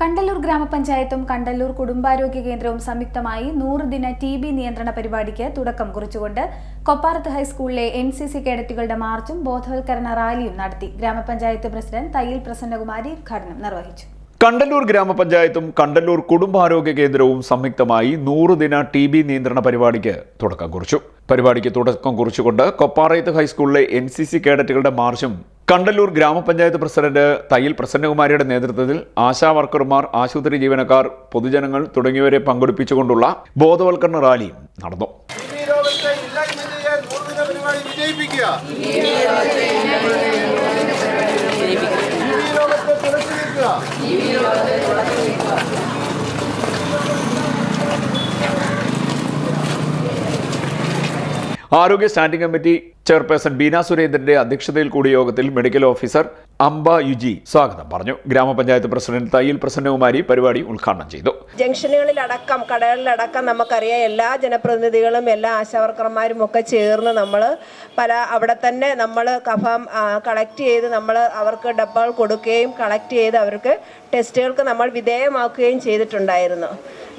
കണ്ടല്ലൂർ ഗ്രാമപഞ്ചായത്തും കണ്ടല്ലൂർ കുടുംബാരോഗ്യ കേന്ദ്രവും സംയുക്തമായി നൂറ് ദിന ടി ബി നിയന്ത്രണ പരിപാടിക്ക് തുടക്കം കുറിച്ചുകൊണ്ട് കൊപ്പാറത്ത് ഹൈസ്കൂളിലെ എൻ സി സി കേഡറ്റുകളുടെ മാർച്ചും ബോധവൽക്കരണ റാലിയും നടത്തി ഗ്രാമപഞ്ചായത്ത് പ്രസിഡന്റ് തയ്യിൽ പ്രസന്നകുമാരി ഉദ്ഘാടനം നിർവഹിച്ചു. കണ്ടല്ലൂർ ഗ്രാമപഞ്ചായത്തും കണ്ടല്ലൂർ കുടുംബാരോഗ്യ കേന്ദ്രവും സംയുക്തമായി നൂറ് ദിന ടി ബി നിയന്ത്രണ പരിപാടിക്ക് തുടക്കം കുറിച്ചു. പരിപാടിക്ക് തുടക്കം കുറിച്ചുകൊണ്ട് കൊപ്പാറയത്ത് ഹൈസ്കൂളിലെ എൻ സി സി കേഡറ്റുകളുടെ മാർച്ചും കണ്ടല്ലൂർ ഗ്രാമപഞ്ചായത്ത് പ്രസിഡന്റ് തയ്യിൽ പ്രസന്നകുമാരിയുടെ നേതൃത്വത്തിൽ ആശാ വർക്കർമാർ ആശുപത്രി ജീവനക്കാർ പൊതുജനങ്ങൾ തുടങ്ങിയവരെ പങ്കെടുപ്പിച്ചുകൊണ്ടുള്ള ബോധവൽക്കരണ റാലി നടന്നു ഈ രോഗത്തെ തുളച്ചു നീക്കുക ആരോഗ്യ സ്റ്റാൻഡിംഗ് കമ്മിറ്റി ചെയർപേഴ്സൺ ബീന സുരേന്ദ്രന്റെ അധ്യക്ഷതയിൽ കൂടിയ യോഗത്തിൽ മെഡിക്കൽ ഓഫീസർ അംബ യുജി സ്വാഗതം പറഞ്ഞു. ഗ്രാമപഞ്ചായത്ത് പ്രസിഡന്റ് തയ്യിൽ പ്രസന്നകുമാരി പരിപാടി ഉദ്ഘാടനം ചെയ്തു. ജംഗ്ഷനുകളിലടക്കം കടകളിലടക്കം നമുക്കറിയാം എല്ലാ ജനപ്രതിനിധികളും എല്ലാ ആശാവർക്കർമാരും ഒക്കെ ചേർന്ന് നമ്മൾ പല അവിടെ തന്നെ നമ്മൾ കഫം കളക്ട് ചെയ്ത് നമ്മൾ അവർക്ക് ഡബ്ബകൾ കൊടുക്കുകയും കളക്ട് ചെയ്ത് അവർക്ക് ടെസ്റ്റുകൾക്ക് നമ്മൾ വിധേയമാക്കുകയും ചെയ്തിട്ടുണ്ടായിരുന്നു.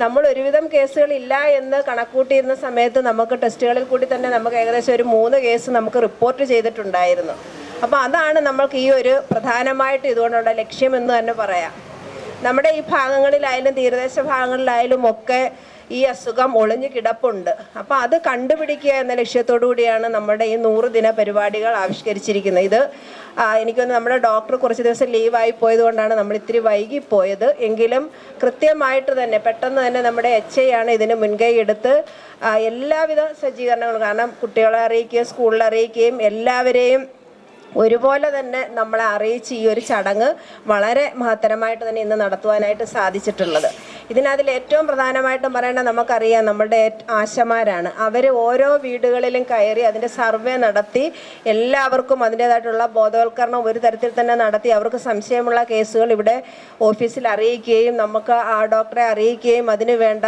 നമ്മൾ ഒരുവിധം കേസുകൾ ഇല്ല എന്ന് കണക്കൂട്ടിയിരുന്ന സമയത്ത് നമുക്ക് ടെസ്റ്റുകളിൽ കൂടി തന്നെ നമുക്ക് ഏകദേശം ഒരു മൂന്ന് കേസ് നമുക്ക് റിപ്പോർട്ട് ചെയ്തിട്ടുണ്ടായിരുന്നു. അപ്പോൾ അതാണ് നമ്മൾക്ക് ഈ ഒരു പ്രധാനമായിട്ട് ഇതുകൊണ്ടുള്ള ലക്ഷ്യമെന്ന് തന്നെ പറയാം. നമ്മുടെ ഈ ഭാഗങ്ങളിലായാലും തീരദേശ ഭാഗങ്ങളിലായാലും ഒക്കെ ഈ അസുഖം ഒളിഞ്ഞു കിടപ്പുണ്ട്. അപ്പോൾ അത് കണ്ടുപിടിക്കുക എന്ന ലക്ഷ്യത്തോടു കൂടിയാണ് നമ്മുടെ ഈ നൂറ് ദിന പരിപാടികൾ ആവിഷ്കരിച്ചിരിക്കുന്നത്. ഇത് എനിക്കൊന്ന് നമ്മുടെ ഡോക്ടർ കുറച്ച് ദിവസം ലീവായി പോയത് കൊണ്ടാണ് നമ്മൾ ഇത്തിരി വൈകിപ്പോയത്. എങ്കിലും കൃത്യമായിട്ട് തന്നെ പെട്ടെന്ന് തന്നെ നമ്മുടെ എച്ച് ഐ ആണ് ഇതിന് മുൻകൈ എടുത്ത് എല്ലാവിധ സജ്ജീകരണങ്ങളും കാരണം കുട്ടികളെ അറിയിക്കുകയും സ്കൂളിൽ അറിയിക്കുകയും എല്ലാവരെയും ഒരുപോലെ തന്നെ നമ്മളെ അറിയിച്ച് ഈ ഒരു ചടങ്ങ് വളരെ മഹത്തരമായിട്ട് തന്നെ ഇന്ന് നടത്തുവാനായിട്ട് സാധിച്ചിട്ടുള്ളത്. ഇതിനതിൽ ഏറ്റവും പ്രധാനമായിട്ടും പറയേണ്ട നമുക്കറിയാം നമ്മുടെ ആശമാരാണ്. അവർ ഓരോ വീടുകളിലും കയറി അതിന്റെ സർവേ നടത്തി എല്ലാവർക്കും അതിന്റേതായിട്ടുള്ള ബോധവൽക്കരണം ഒരു തരത്തിൽ തന്നെ നടത്തി അവർക്ക് സംശയമുള്ള കേസുകൾ ഇവിടെ ഓഫീസിൽ അറിയിക്കുകയും നമുക്ക് ആ ഡോക്ടറെ അറിയിക്കുകയും അതിന് വേണ്ട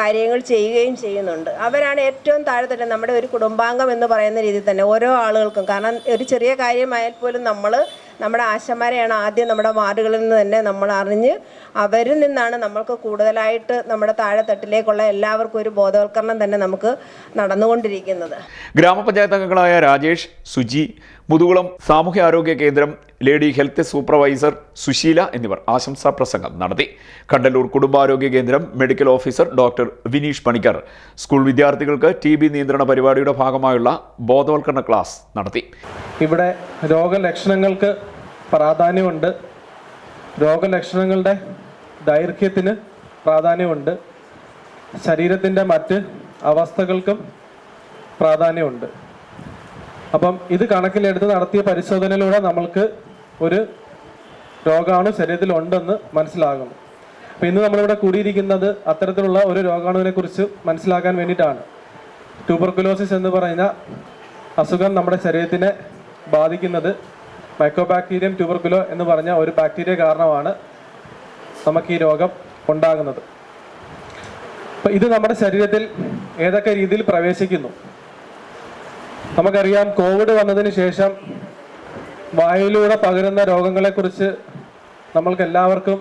കാര്യങ്ങൾ ചെയ്യുകയും ചെയ്യുന്നുണ്ട്. അവരാണ് ഏറ്റവും താഴെത്തന്നെ നമ്മുടെ ഒരു കുടുംബാംഗം എന്ന് പറയുന്ന രീതിയിൽ തന്നെ ഓരോ ആളുകൾക്കും. കാരണം ഒരു ചെറിയ കാര്യമായാൽ പോലും നമ്മൾ നമ്മുടെ ആശമാരെയാണ് ആദ്യം നമ്മുടെ വാർഡുകളിൽ നിന്ന് തന്നെ നമ്മൾ അറിഞ്ഞ് അവരിൽ നിന്നാണ് നമ്മൾക്ക് കൂടുതലായിട്ട് നമ്മുടെ താഴെത്തട്ടിലേക്കുള്ള എല്ലാവർക്കും ഒരു ബോധവൽക്കരണം തന്നെ നമുക്ക് നടന്നുകൊണ്ടിരിക്കുന്നത്. ഗ്രാമപഞ്ചായത്ത് അംഗങ്ങളായ രാജേഷ് സുജി മുതുകുളം സാമൂഹ്യ ആരോഗ്യ കേന്ദ്രം ലേഡി ഹെൽത്ത് സൂപ്പർവൈസർ സുശീല എന്നിവർ ആശംസാ പ്രസംഗം നടത്തി. കണ്ടല്ലൂർ കുടുംബാരോഗ്യ കേന്ദ്രം medical officer doctor Vineesh Panicker. School വിദ്യാർത്ഥികൾക്ക് ടി ബി നിയന്ത്രണ പരിപാടിയുടെ ഭാഗമായുള്ള ബോധവൽക്കരണ ക്ലാസ് നടത്തി. ഇവിടെ രോഗലക്ഷണങ്ങൾക്ക് പ്രാധാന്യമുണ്ട്. രോഗലക്ഷണങ്ങളുടെ ദൈർഘ്യത്തിന് പ്രാധാന്യമുണ്ട്. ശരീരത്തിന്റെ മറ്റ് അവസ്ഥകൾക്കും പ്രാധാന്യമുണ്ട്. അപ്പം ഇത് കണക്കിലെടുത്ത് നടത്തിയ പരിശോധനയിലൂടെ നമ്മൾക്ക് ഒരു രോഗാണു ശരീരത്തിൽ ഉണ്ടെന്ന് മനസ്സിലാകുന്നു. അപ്പം ഇന്ന് നമ്മളിവിടെ കൂടിയിരിക്കുന്നത് അത്തരത്തിലുള്ള ഒരു രോഗാണുവിനെ കുറിച്ച് മനസ്സിലാക്കാൻ വേണ്ടിയിട്ടാണ്. ട്യൂബർക്കുലോസിസ് എന്ന് പറയുന്ന അസുഖം നമ്മുടെ ശരീരത്തിനെ ബാധിക്കുന്നത് മൈക്രോബാക്ടീരിയം ട്യൂബർക്കുലോ എന്ന് പറഞ്ഞ ഒരു ബാക്ടീരിയ കാരണമാണ് നമുക്ക് ഈ രോഗം ഉണ്ടാകുന്നത്. അപ്പം ഇത് നമ്മുടെ ശരീരത്തിൽ ഏതൊക്കെ രീതിയിൽ പ്രവേശിക്കുന്നു? നമുക്കറിയാം കോവിഡ് വന്നതിന് ശേഷം വായുവിലൂടെ പകരുന്ന രോഗങ്ങളെക്കുറിച്ച് നമ്മൾക്ക് എല്ലാവർക്കും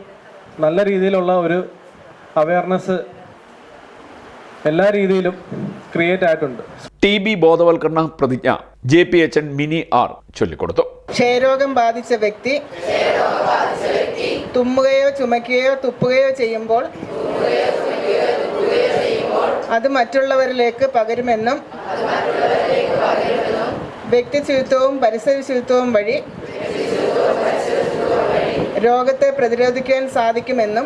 നല്ല രീതിയിലുള്ള ഒരു അവയർനെസ് എല്ലാ രീതിയിലും ക്രിയേറ്റ് ആയിട്ടുണ്ട്. ടി ബി ബോധവൽക്കരണ പ്രതിജ്ഞ J P H N Mini R ചൊല്ലിക്കൊടുത്തു. ക്ഷയരോഗം ബാധിച്ച വ്യക്തി തുമ്മുകയോ ചുമക്കുകയോ തുപ്പുകയോ ചെയ്യുമ്പോൾ അത് മറ്റുള്ളവരിലേക്ക് പകരുമെന്നും വ്യക്തി ശുചിത്വവും പരിസര ശുചിത്വവും വഴി രോഗത്തെ പ്രതിരോധിക്കാൻ സാധിക്കുമെന്നും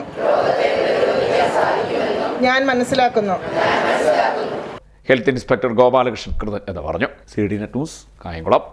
ഞാൻ മനസ്സിലാക്കുന്നു. ഹെൽത്ത് ഇൻസ്പെക്ടർ ഗോപാലകൃഷ്ണൻ കൃതജ്ഞത പറഞ്ഞു. C D net news Kayamkulam.